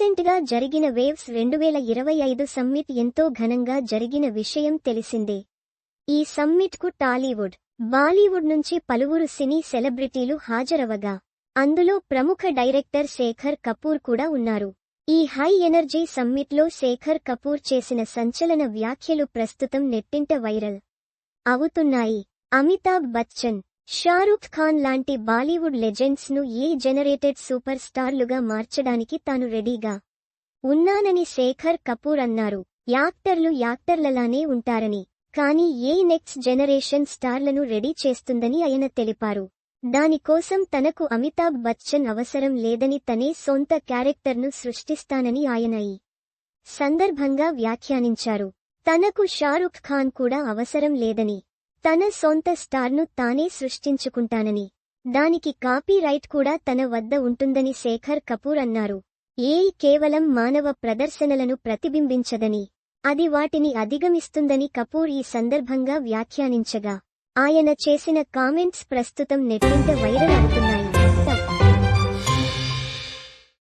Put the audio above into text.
రీసెంట్గా జరిగిన వేవ్స్ రెండు వేల ఇరవై ఐదు సమ్మిట్ ఎంతో ఘనంగా జరిగిన విషయం తెలిసిందే. ఈ సమ్మిట్కు టాలీవుడ్ బాలీవుడ్ నుంచి పలువురు సినీ సెలబ్రిటీలు హాజరవగా అందులో ప్రముఖ డైరెక్టర్ శేఖర్ కపూర్ కూడా ఉన్నారు. ఈ హై ఎనర్జీ సమ్మిట్లో శేఖర్ కపూర్ చేసిన సంచలన వ్యాఖ్యలు ప్రస్తుతం నెట్టింట వైరల్ అవుతున్నాయి. అమితాబ్ బచ్చన్ షారూఖ్ ఖాన్ లాంటి బాలీవుడ్ లెజెండ్స్ను ఏ జనరేటెడ్ సూపర్ స్టార్లుగా మార్చడానికి తాను రెడీగా ఉన్నానని శేఖర్ కపూర్ అన్నారు. యాక్టర్లు యాక్టర్లలానే ఉంటారని కానీ ఏ నెక్స్ట్ జనరేషన్ స్టార్లను రెడీ చేస్తుందని ఆయన తెలిపారు. దానికోసం తనకు అమితాబ్ బచ్చన్ అవసరం లేదని తనే సొంత క్యారెక్టర్ను సృష్టిస్తానని ఆయన ఈ సందర్భంగా వ్యాఖ్యానించారు. తనకు షారుఖ్ ఖాన్ కూడా అవసరం లేదని తన సొంత స్టార్ను తానే సృష్టించుకుంటానని. దానికి కాపీ రైట్ కూడా తన వద్ద ఉంటుందని శేఖర్ కపూర్ అన్నారు. ఏఐ కేవలం మానవ ప్రదర్శనలను ప్రతిబింబించదని అది వాటిని అధిగమిస్తుందని కపూర్ ఈ సందర్భంగా వ్యాఖ్యానించగా ఆయన చేసిన కామెంట్స్ ప్రస్తుతం నెట్టింట వైరల్ అవుతున్నాయి.